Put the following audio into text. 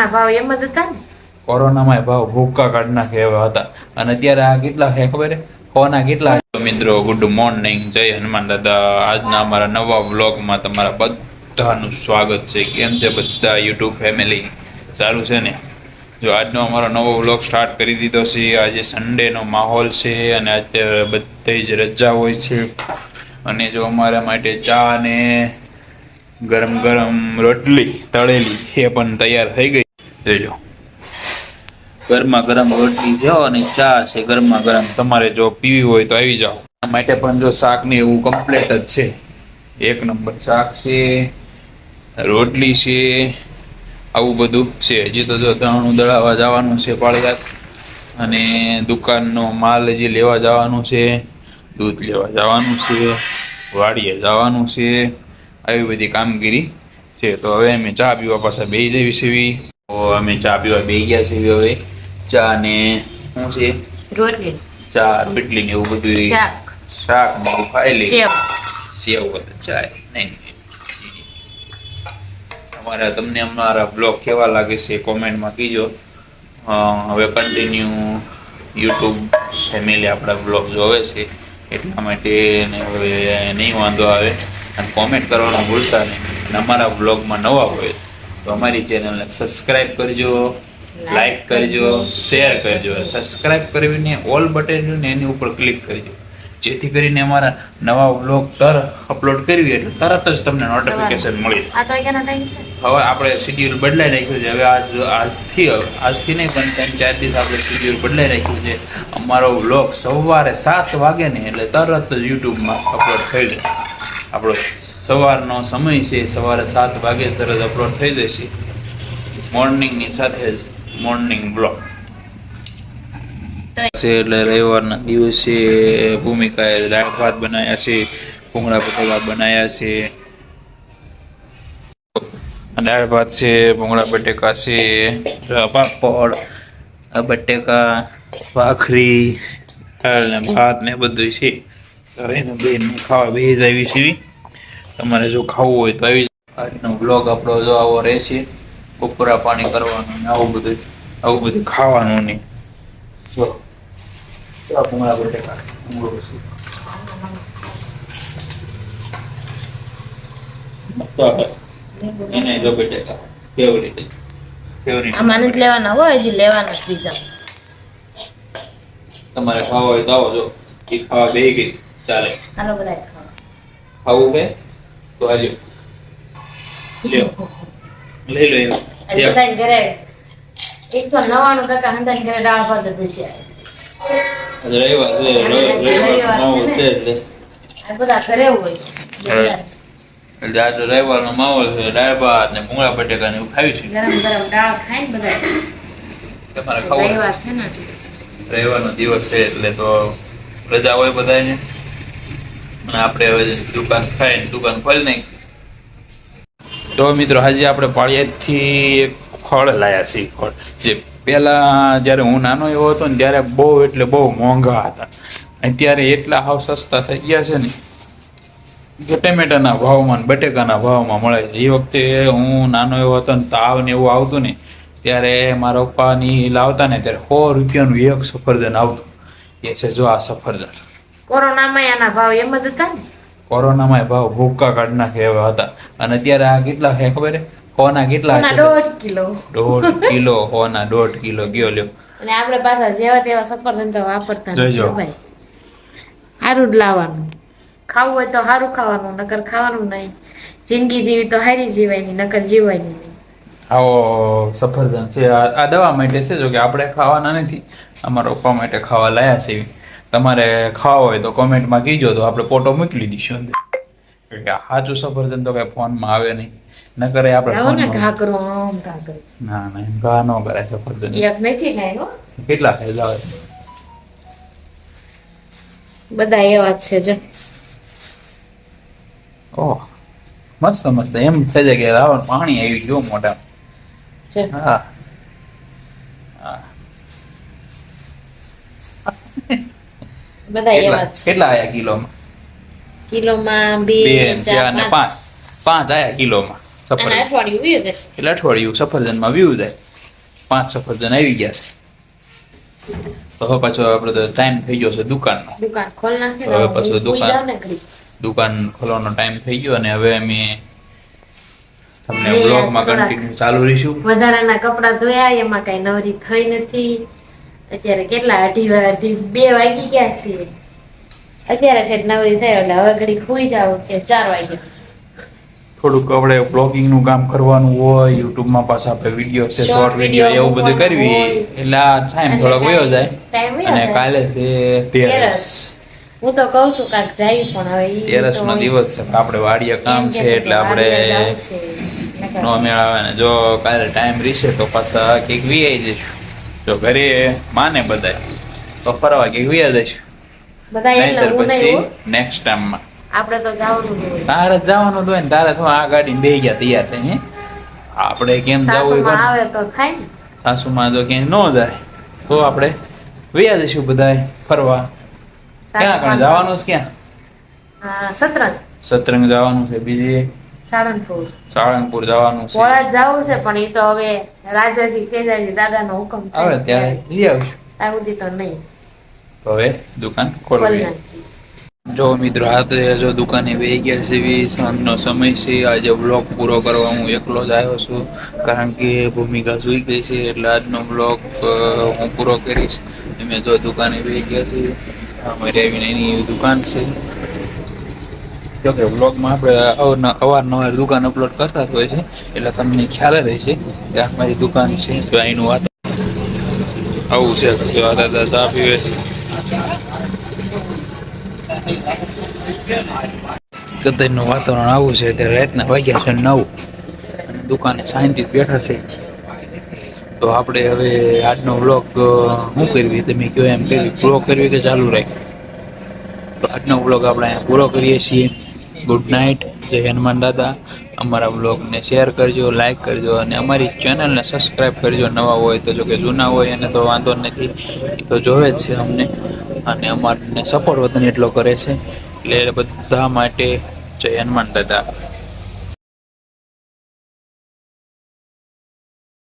આના ભાવ એમ જ હતા ને? કોરોનામાં ભાવ ભૂક્કા કાઢી નાખે હતા. અને અત્યારે આ કેટલા છે ખબર ફોના કેટલા મિત્રો ગુડ મોર્નિંગ જય હનુમાન દાદા. આજના અમારા નવા વ્લોગમાં તમારા બધાનું સ્વાગત છે. કેમ છે બધા યુટ્યુબ ફેમિલી સારું છે ને? જો આજનો અમારો નવો વ્લોગ સ્ટાર્ટ કરી દીધો છે. આજે સન્ડેનો માહોલ છે અને આજે બધી જ રજા હોય છે. અને જો અમારા માટે ચા અને ગરમ ગરમ રોટલી તળેલી એ પણ તૈયાર થઈ ગઈ જોઈ લો. ગરમા ગરમ રોટલી છે અને ચા છે ગરમા ગરમ. તમારે જો પીવી હોય તો આવી જાઓ. માટે પણ જો શાક ને એવું કમ્પ્લીટ જ છે. એક નંબર શાક છે, રોટલી છે, આવું બધું છે. હજી તો જો ત્રણું દળાવવા જવાનું છે પાળિયાદ. અને દુકાનનો માલ હજી લેવા જવાનું છે, દૂધ લેવા જવાનું છે, વાડીએ જવાનું છે. આવી બધી કામગીરી છે. તો હવે અમે ચા પીવા પાછા બે જવી સેવી અમે ચા પીવા બેસી ગયા છે હવે. ચા ને શું છે? રોટલી. ચા રોટલી ને એવું બધું શાક. શાક ને એવું ખાઈ લે સેવ. સેવ બધું ચાય નહીં અમારા તમને અમારા બ્લોગ કેવા લાગે છે કોમેન્ટમાં કીજો. હવે કન્ટિન્યુ યુટ્યુબ ફેમિલી આપણા બ્લોગ જોવે છે એટલા માટે હવે નહીં વાંધો આવે. અને કોમેન્ટ કરવાનું ભૂલતા નહીં. અને અમારા બ્લોગમાં નવા હોય તો અમારી ચેનલને સબસ્ક્રાઈબ કરજો લાઈક કરજો શેર કરજો. સબસ્ક્રાઇબ કરીને ઓલ બટન ને એની ઉપર ક્લિક કરજો. જેથી કરીને અમારા નવા વ્લોગ તર અપલોડ કરવી એટલે તરત જ તમને નોટિફિકેશન મળી. હવે આપણે શેડ્યુલ બદલાઈ નાખ્યું છે. હવે આજ આજથી આજથી નહીં પણ ત્રણ ચાર દિવસ આપણે શેડ્યુલ બદલાઈ નાખ્યું છે. અમારો વ્લોગ સવારે સાત વાગે ને એટલે તરત જ યુટ્યુબમાં અપલોડ થઈ જાય. આપણો સવારનો સમય છે સવારે સાત વાગે જ તરત અપલોડ થઈ જશે મોર્નિંગની સાથે જ મોર્નિંગ બ્લોગ છે એટલે રવિવારના દિવસે ભૂમિકાએ દાળ ભાત બનાવ્યા છે ભૂંગળા બટેકા બનાવ્યા છે. દાળ ભાત છે ભૂંગળા બટેકા છે પાપડ આ બટેકા ભાખરી દાળ ને ભાત ને બધું છે. તો એને બેન ખાવા બેસી આવી છે તમારે જો ખાવું હોય તો આવી. આજનો બ્લોગ આપણો જો આવો રહેશે બપોરા પાણી કરવાનું ને આવું બધું આવું બધું ખાવાનું નહીં જો ભૂંગળા બટેકા ભૂંગળો છે મસ્ત આવે. એને જો બટેકા ફેવરિટ ફેવરિટ આમાં નથી લેવાના હોય હજી લેવાના જ બીજા. તમારે ખાવા હોય તો આવો જો. એ ખાવા બેહી ગઈ. ચાલે. હાલો બધા ખાવા ખાવું કે? તો આજો લ્યો. લઈ લો એવું. અને એક. બધાને ઘરે એકસો નવ્વાણું ટકા હંધાને ઘરે દાળ ભાત જ છે રવિવાર નો રવિવાર માહોલ છે એટલે. બધા ઘરે હોય. આજે રવિવારનો માહોલ છે દાળ ભાત ને ભૂંગળા બટેકા ને એવું ખાવી છે. ગરમ ગરમ દાળ ખાય ને બધા. તમારે ખાવું રવિવાર છે ને? રવિવારનો દિવસ છે એટલે તો રજા હોય બધાને આપણે હવે દુકાન થાય દુકાન ખોલી નાખી. તો મિત્રો હજી આપણે પાળિયાથી એક ફળ લાયા છીએ ફળ. જે પહેલા જ્યારે હું નાનો એવો હતો ને, ત્યારે બહુ એટલે બહુ મોંઘા હતા. અત્યારે એટલા હાવ સસ્તા થઈ ગયા છે ને ટમેટાના ભાવમાં બટેકાના ભાવમાં મળે છે. એ વખતે હું નાનો એવો હતો ને તાવ ને એવું આવતું ને, ત્યારે મારા પપ્પાની લાવતા ને, ત્યારે સો રૂપિયાનું એક સફરજન આવતું. એ છે જો આ સફરજન. કોરોનામાં આના ભાવ એમ જ હતા ને? કોરોનામાં ભાવ ભૂક્કા કાઢી નાખે એવા હતા. અને અત્યારે આ કેટલા છે ખબર હોના કેટલા છે દોઢ કિલો. દોઢ કિલો હોના દોઢ કિલો ગયો લ્યો. અને આપણે પાછા જેવા તેવા સફરજન તો વાપરતા જોજો ભાઈ. સારું જ લાવવાનું. ખાવું હોય તો સારું ખાવાનું નકર ખાવાનું નહીં. જિંદગી જીવી તો હારી જીવાયની નકર જીવાયની નહીં. આવો સફરજન છે. આ દવા માટે છે જો કે આપણે ખાવાના નથી. અમારા પપ્પા માટે ખાવા લાયા છે. તમારે ખાવા હોય તો કોમેન્ટમાં કહીજો તો આપણે ફોટો મોકલી દઈશું અંદર. કે સાચું સફરજન તો કઈ ફોનમાં આવે નહીં. ન કરે આપણે આવો ઘા કરો આમ ઘા કરો. ના ના એમ ઘા ન કરે સફરજન. એક નથી કેટલા ફાયદા હોય? બધા એવા છે જો. ઓહ મસ્ત મસ્ત. એમ થઈ જાય કે રાવણ પાણી આવી ગયું મોટા હા. હા. બધા એવા જ. કેટલા આયા કિલોમાં? કિલોમાં બે ચાર અને પાંચ. પાંચ. આયા કિલોમાં. સફર અઠવાડિયું ઉયું જશે એટલે અઠવાડિયું સફરજનમાં વ્યૂ જાય પાંચ સફરજન આવી ગયા છે. તો હવે પાછો આપણે તો ટાઈમ થઈ ગયો છે દુકાનનો. દુકાન ખોલ નાખી હવે પાછો દુકાન. દુકાન ખોલવાનો ટાઈમ થઈ ગયો અને હવે અમે તમને બ્લોગમાં કન્ટિન્યુ ચાલુ રહીશું. વધારાના કપડાં ધોયા એમાં કઈ નવરી થઈ નથી. અત્યારે કેટલા અઢી અઢી બે વાગી ગયા છીએ અત્યારે ઠેઠ નવરી થઈ એટલે હવે ઘડી ખુઈ જાવ કે ચાર વાગે થોડુંક આપણે બ્લોગિંગનું કામ કરવાનું હોય યુટ્યુબમાં પાછા આપણે વીડિયો છે શોર્ટ વીડિયો એવું બધું કરવી. એટલે આ ટાઈમ થોડોક વયો જાય. અને કાલે છે તેરસ હું તો કઉ છું કાક જાય પણ હવે તેરસ તો નો દિવસ છે આપણે વાડીએ કામ છે એટલે આપણે નો મેળ આવે ને. જો કાલે ટાઈમ રહેશે તો પાછા કંઈક આવી જઈશું. જો ઘરે માને બધા તો ફરવા કે વીયા જઈશું? બધા એટલે પછી. નેક્સ્ટ ટાઈમમાં આપણે તો જવાનું હોય. તારે જવાનું તો ને તારે તો આ ગાડી બે ગયા તૈયાર થઈને આપણે કેમ જવું સાસુમાં હોય આવે તો થાય ને. સાસુમાં જો ક્યાંય ન જાય તો આપણે વયા જઈશું બધાય ફરવા. ક્યાં કણે જવાનું છે ક્યાં? સતરંગ. સતરંગ જવાનું છે બીજી સાળંગપુર સાળંગપુર જવાનું છે. પોળા જવું છે પણ એ તો હવે રાજાજી તેજાજી દાદાનો હુકમ આવે ત્યારે લઈ આવશું ત્યાં તો નહીં. હવે દુકાન ખોલવી. જો મિત્રો રાત્રે જો દુકાને બે ગયા છે એવી સાંજનો સમય છે. આજે બ્લોગ પૂરો કરવા હું એકલો જ આવ્યો છું કારણ કે ભૂમિકા સૂઈ ગઈ છે એટલે આજનો બ્લોગ હું પૂરો કરીશ. અમે જો દુકાને બે ગયા છે અમારી આવીને એની દુકાન છે. જો કે વ્લોગમાં આપણે અવરના- અવારનવાર દુકાન અપલોડ કરતા જ હોય છે, એટલે તમને ખ્યાલ રહેશે કે આમાંથી દુકાન છે. તો અહીંનું વાત આવું છે. જો છે. કદાચનું વાતાવરણ આવું છે ત્યારે રાતના વાગ્યા છે નવ. અને દુકાને શાંતિ બેઠા છે. તો આપણે હવે આજનો વ્લોગ શું કરવી? તમે કહો એમ કરવી? પૂરો કરવી કે ચાલુ રાખી તો આજનો વ્લોગ આપણે અહીંયા પૂરો કરીએ છીએ. ગુડ નાઇટ જય હનુમાન દાદા. અમારા વ્લોગને શેર કરજો લાઇક કરજો અને અમારી ચેનલને સબસ્ક્રાઈબ કરજો. નવા હોય તો જો કે જૂના હોય એને તો વાંધો નથી. એ તો જોવે જ છે અમને. અને અમારને સપોર્ટ વતન એટલો કરે છે. એટલે બધા માટે જય હનુમાન દાદા.